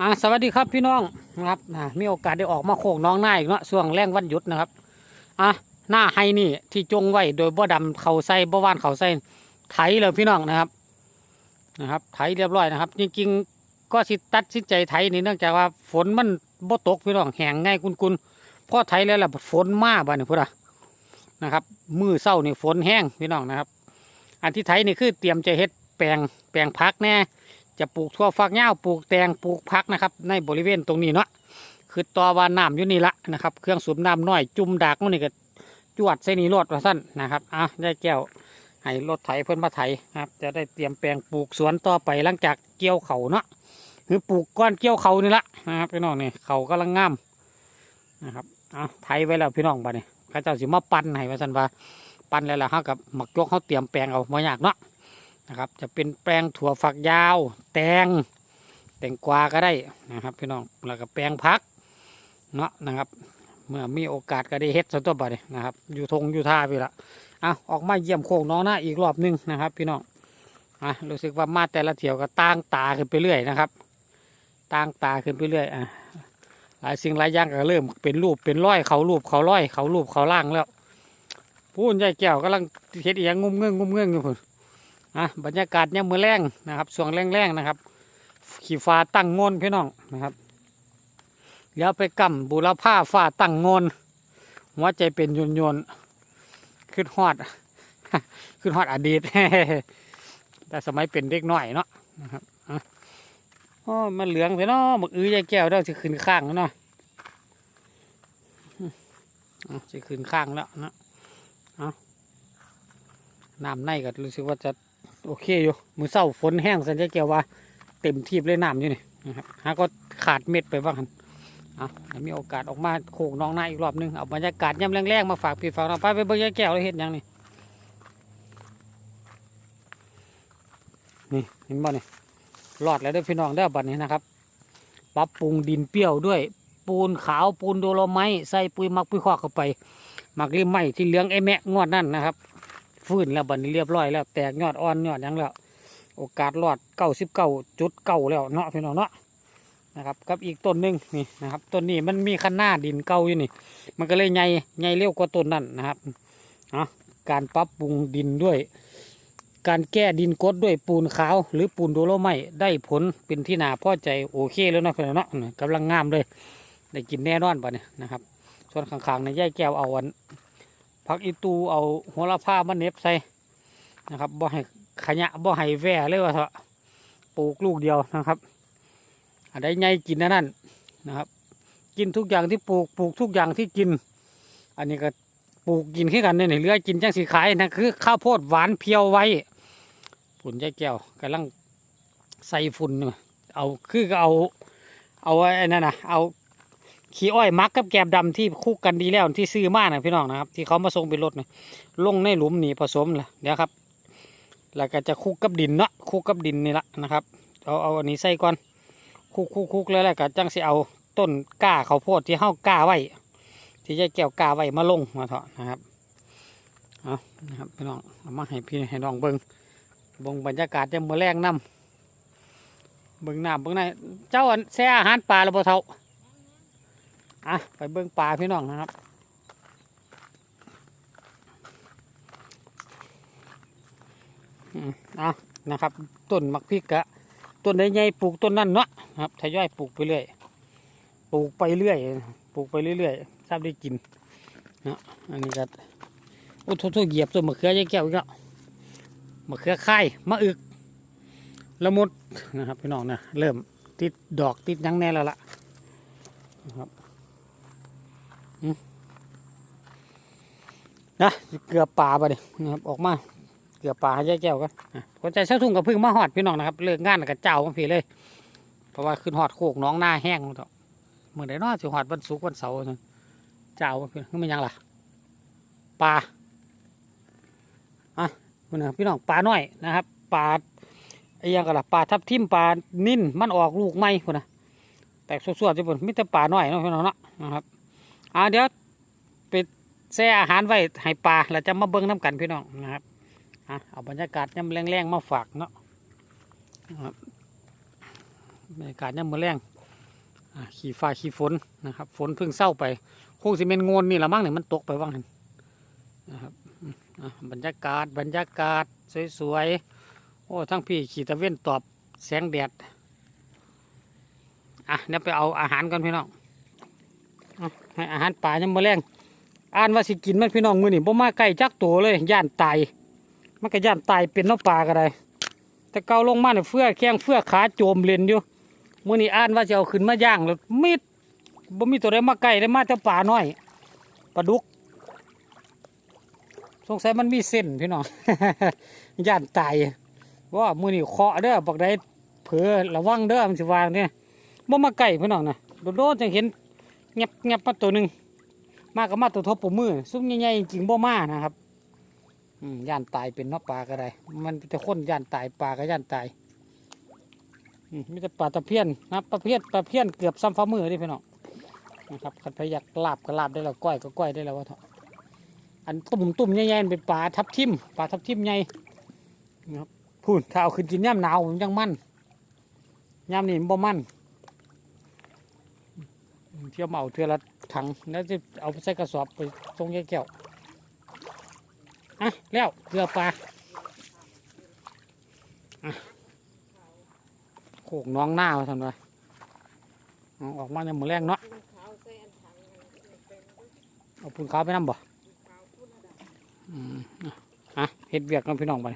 อ่าสวัสดีครับพี่น้องนะครับอ่ามีโอกาสได้ออกมาโคกน้องหน้าอีกเนาะช่วงแรงวันหยุดนะครับอะหน้าไฮนี่ที่จงไว้โดยบ่ดำเขาใส่บ่วานเขาใส่ไถเลยพี่น้องนะครับนะครับไถเรียบร้อยนะครับจริงๆก็สิตัดสินใจไถนี่เนื่องจากว่าฝนมันบ่ตกพี่น้องแห้งง่ายกุนๆพอไถแล้วล่ะฝนมาบ้านี่พุ่นอะนะครับมือเศร้านี่ฝนแห้งพี่น้องนะครับ อันที่ไถนี่คือเตรียมจะเฮ็ดแปลงแปลงพักแน่ จะปลูกทั่วฝักยาปลูกแตงปลูกพักนะครับ ในบริเวณตรงนี้เนาะคือต่อวาน้ำอยู่นี่ละนะครับ เครื่องสูบน้ำน้อยจุ่มดากมันนี่ก็จวดใส่นี่รถว่าสั้นนะครับอะได้แก้วให้รถไถเพิ่นมาไถครับ จะได้เตรียมแปลงปลูกสวนต่อไปหลังจากเกี่ยวเขาเนาะคือปลูกก้อนเกี่ยวเขานี่ละนะครับพี่น้องนี่เขากำลังงามนะครับอะไถไว้แล้วพี่น้องบ้านี่ข้าเจ้าสิมาปั่นให้ว่าสั้นว่าปั่นแล้วล่ะฮะกับหมักยกเขาเตรียมแปลงเอาไม่ยากเนาะ นะครับ จะเป็นแปลงถั่วฝักยาว แตงแตงกวาก็ได้นะครับพี่น้องแล้วก็แปลงพักเนาะนะครับ เมื่อมีโอกาสก็ได้เฮ็ดสักตัวบัดนี้นะครับ อยู่ทงอยู่ท่าไปละอะออกมาเยี่ยมโคกน้องหน้าอีกรอบหนึงนะครับ พี่น้องอะรู้สึกว่ามาแต่ละเที่ยวก็ตั้งตาขึ้นไปเรื่อยนะครับตั้งตาขึ้นไปเรื่อยอะหลายสิ่งหลายอย่างก็เริ่มเป็นรูปเป็นร้อยเขารูปเขาร้อยเขารูปเขาล่างแล้วพูนใหญ่แก้วกำลังเฮ็ดอย่างงุ้มเงื่องงุ้มเงื่องอยู่พุ่น อะบรรยากาศเนี่ยมือแรงนะครับช่วงแรงๆนะครับ ขี่ฟ้าตั้งงนพี่น้องนะครับเดี๋ยวไปกำบุรผ้าฟ้าตั้งงนหัวใจเป็นยนยนขึ้นฮอดขึ้นฮอดอดีตแต่สมัยเป็นเด็กน้อยเนาะนะครับอะโอ้มันเหลืองไปเนาะหมึกอื้อยายแก้วเด้อจะขึ้นข้างแล้วเนาะอะจะขึ้นข้างแล้วเนาะน้ำในก็รู้สึกว่าจะ โอเคอยู่มือเศร้าฝนแห้งสัญญาเกี่ยวว่า เต็มทีบเลยน้ำอยู่นี่นะครับหาก็ขาดเม็ดไปบ้างกันอะเดี๋ยวมีโอกาสออกมาโขกน้องนาอีกรอบนึงเอาบรรยากาศย่ำแรงๆมาฝากพี่ฝากน้องไปไปเบิ่งยายแก้วเลยเห็นยังนี่นี่เห็นบ่นี่รอดแล้วด้อพี่น้องเด้บัดนี้นะครับปรับปรุงดินเปรี้ยวด้วย ปูนขาวปูนโดโลไม้ใส่ปุ๋ยมักปุ๋ยคอกเข้าไปหมักริมไม้ที่เหลืองไอ้แมะงวดนั่นนะครับ ฟื้นแล้วบัดนี้เรียบร้อยแล้วแตกยอดอ่อนยอดยังแล้ว โอกาสรอดเก้าสิบเก้าจุดเก้าแล้วเนาะพี่น้องเนาะนะครับกับอีกต้นหนึ่งนี่นะครับต้นนี้มันมีขั้นหน้าดินเก่าอยู่นี่ มันก็เลยใหญ่ใหญ่เร็วกว่าต้นนั่นนะครับเอาการปรับปรุงดินด้วย การแก้ดินกดด้วยปูนขาว หรือปูนโดโลไม้ได้ผลเป็นที่นาพอใจโอเคแล้วเนาะพี่น้องเนาะกำลังงามเลย ได้กินแน่นอนป่ะเนี่ยนะครับ ส่วนข้างๆในย่ายแก้วเอาอัน ผักอีตูเอาหัวละผ้ามาเน็บใส่นะครับบ่ให้ขยะบ่ให้แว่เลยว่าเถอะปลูกลูกเดียวนะครับอันใดไงกินอันนั่นนะครับ กินทุกอย่างที่ปลูกปลูกทุกอย่างที่กิน อันนี้ก็ปลูกกินขึ้นกันเนี่ยเหลือกินจังสีขายนะคือข้าวโพดหวานเพียวไว้ฝุ่นใจแก้วกำลังใส่ฝุ่นเอาคือเอาเอาไอ้นั่นนะเอา ขี้อ้อยมักกับแกบดำที่คุกกันดีแล้วที่ซื้อมานะพี่น้องนะครับ ที่เขามาส่งเป็นรถนะลงในหลุมนี่ผสมละเดี๋ยวครับแล้วก็จะคุกกับดินเนาะคุกกับดินนี่ละนะครับเอาเอาอันนี้ใส่ก่อนคุกคุกคุกแล้วแล้วก็จังสิเอาต้นกล้าข้าวโพดที่เฮากล้าไว้ที่จะแก้วกล้าไว้มาลงมาเถอะนะครับเอานะครับพี่น้องเอามาให้พี่ให้น้องเบิ้งเบิ้งบรรยากาศจะมือแรงน้ำเบิ้งน้ำเบิ้งในเจ้าอันแซ่อาหารปลารือเปล่าเท่า อะไปเบิ้งปลาพี่น้องนะครับ อะนะครับ ต้นมักพริกกะต้นใหญ่ปลูกต้นนั่นเนาะครับทยอยปลูกไปเรื่อย ปลูกไปเรื่อย ปลูกไปเรื่อยๆทราบได้กินเนาะอันนี้ก็โอ้โหเหยียบต้นมะเขือยายแก้วอีกแล้วมะเขือไข่มะอึกละมุดนะครับพี่น้องนะเริ่มติดดอกติดยังแน่แล้วล่ะนะครับ นะเกลือปลาไปดินะครับออกมาเกลือปลาให้แก้วกันอะหัวใจเช้าทุ่งกับพึ่งมาหอดพี่น้องนะครับเลิกงานกับเจ้าของพี่เลย เพราะว่าขึ้นหอดโคกน้องหน้าแห้งเหมดแล้วเมื่อไหร่นอสิหอดวันศุกร์วันเสาร์เจ้าพี่คือมันยังล่ะปลาอะมันนะพี่น้องปลาน้อยนะครับปลาไอ้ยังกันล่ะปลาทับทิมปลานิ่นมันออกลูกไหมคนนะแตกสวดๆที่บนมิตรป่าน่อยเนาะพี่น้องเนาะนะครับ อ่าเดี๋ยวไปแช่อาหารไว้ให้ปลาแล้วจะมาเบิ้งน้ำกันพี่น้องนะครับอะเอาบรรยากาศย่ำแรงๆมาฝากเนาะนะครับบรรยากาศย่ำมือแรงอะขี่ฟ้าขี่ฝนนะครับ ฝนเพิ่งเศร้าไปคงสิเป็นงนนี่ละมั้งเนี่ยมันตกไปว่างหันนะครับอืมอะบรรยากาศบรรยากาศสวยๆโอ้ทั้งพี่ขี่ตะเวนตอบแสงแดดอะเดี๋ยวไปเอาอาหารกันพี่น้อง ให้อาหารป่ายังมาแรงอ่านว่าสิกินมันพี่น้องมือนี่บ่มาใกล้จักตัวเลยย่านตายมันก็ย่านตายเป็นเน้ำปลาก็ได้แต่เกาลงมาเนี่ยเฟื่อแข้งเฟื่อขาโจมเลนอยู่มือนี้อ่านว่าจะเอาขึ้นมาย่างแล้วมิดบ่มีตัวใดมาใกล้ได้มาแต่ป่าน้อยปลาดุก สงสัยมันมีเส้นพี่น้องย่านตายว่ามือนี้เคาะเด้อบอกได้เผลอระวังเด้อมันสิวางเนี่ยบ่มาใกล้พี่น้องนะโดนๆจังเห็น งียบเงียบมาตัวหนึ่งมากับมาตัวทบปมือซุ้มใหญ่ๆจริงบ่มานะครับอืมย่านตายเป็นเนาะปลาก็ได้ มันจะคนย่านตายปลาก็ย่านตายอืมมีแต่ปลาตะเพียนนะปลาเพียนปลาเพียนเกือบซ้ำฝ่ามือเดิพี่น้องนะครับคันไปอยากลาบก็ลาบได้แล้วก้อยก็ก้อยได้แล้ววะเถอะอันตุ่มตุ่มใหญ่ๆเป็นปลาทับทิมปลาทับทิมใหญ่นะครับพูนถ้าเอาขึ้นกินย่ำหนาวมันยังมั่นย่ำนี่มันบ่มั่น เที่ยวมาเอาเทือละถังแล้วจะเอาไปใส่กระสอบไปส่งยายแก้วอะแล้วเกลือปลาโขกน้องหน้ามาทำไมออกมาในมือแรงเนาะเอาปูนขาวไปน้ำบ่อืมอะอะเฮ็ดเวียกกันพี่น้องไป